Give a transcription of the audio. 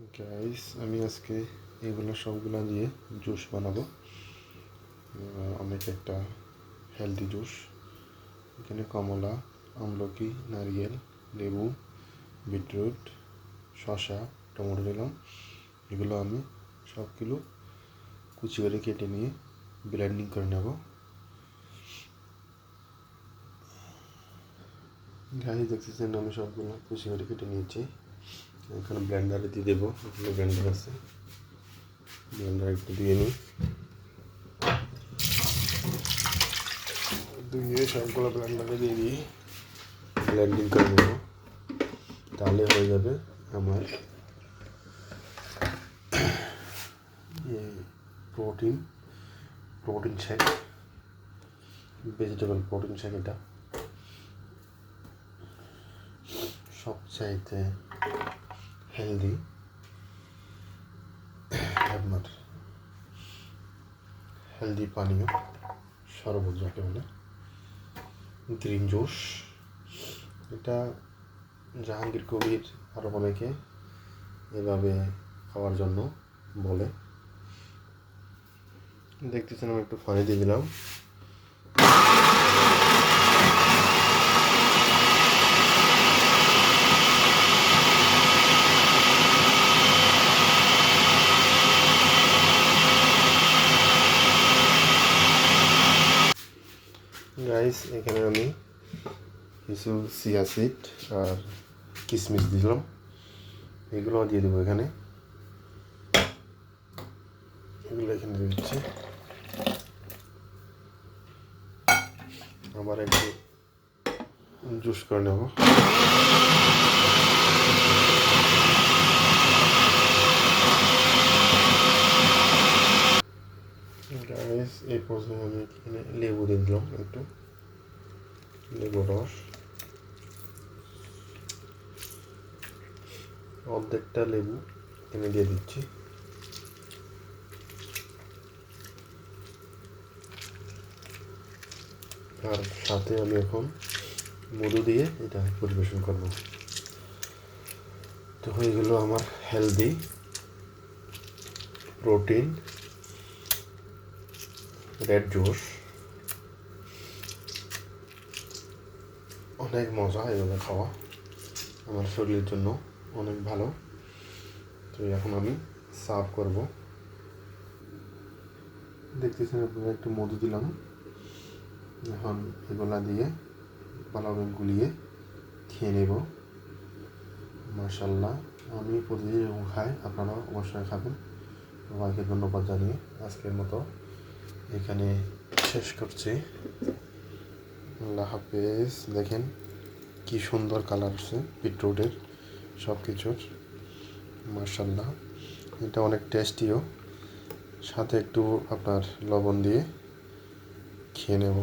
Guys আমি আজকে এগুলো সবগুলো দিয়ে জুস বানাবো। অনেক একটা হেলদি জুস। এখানে কমলা, আমলকি, নারকেল, লেবু, বিটরুট, শসা, টমেটো নিলাম এগুলো আমি সবগুলো কুচি করে কেটে নিয়ে ব্লেন্ডিং করে নেব। গাড়ি দেখতেছেন আমি সবগুলো কুচি করে কেটে নিয়েছি। এখানে ব্লেন্ডারে দিয়ে দেবো, এখানে ব্লেন্ডার আছে। ব্লেন্ডার একটু দিয়ে নিই। দিয়ে সবগুলো ব্লেন্ডারে দিয়ে দিই। ব্লেন্ডিং করে নেব। তাহলে হয়ে যাবে আমার protein protein shake vegetable protein shake এটা। সবচাইতে হেলদি আপনার হেলদি পানীয় শরবত যাকে বলে গ্রিন জুস এটা জাহাঙ্গীর কবির আরও অনেকে এভাবে খাওয়ার জন্য বলে। দেখতেছেন আমি একটু পানি দিয়ে দিলাম। গাইস এখানে আমি কিছু সিয়া সিড আর কিশমিশ দিলাম। এগুলো দিয়ে দেবো এখানে। এগুলো এখানে দিচ্ছি। আবার একটু জুস করে নেব। গাইস এই পর্যায়ে আমি এখানে লেবু দিয়ে দিলাম একটু লেবু রস অর্ধেকটা লেবু এখানে দিয়ে দিচ্ছি আর সাথে আমি এখন মধু দিয়ে এটা পরিবেশন করব তো হয়ে গেল আমার হেলদি প্রোটিন রেড জুস অনেক মজা এভাবে খাওয়া আমার শরীরের জন্য, অনেক ভালো। তো এখন আমি সার্ভ করব। দেখতেছেন আপনারা একটু মধু দিলাম। এখন এগুলা দিয়ে ভালোভাবে গুলিয়ে খেয়ে নেব। মার্শাল্লাহ আমি প্রতিদিন খাই, আপনারাও অবশ্যই খাবেন। সবাইকে ধন্যবাদ জানিয়ে আজকের মতো এখানে শেষ করছি। আল্লাহ হাফেজ। দেখেন কি সুন্দর কালার আছে বিটরুটের সব কিছুর মার্শাল্লাহ এটা অনেক টেস্টিও সাথে একটু আপনার লবণ দিয়ে খেয়ে নেব।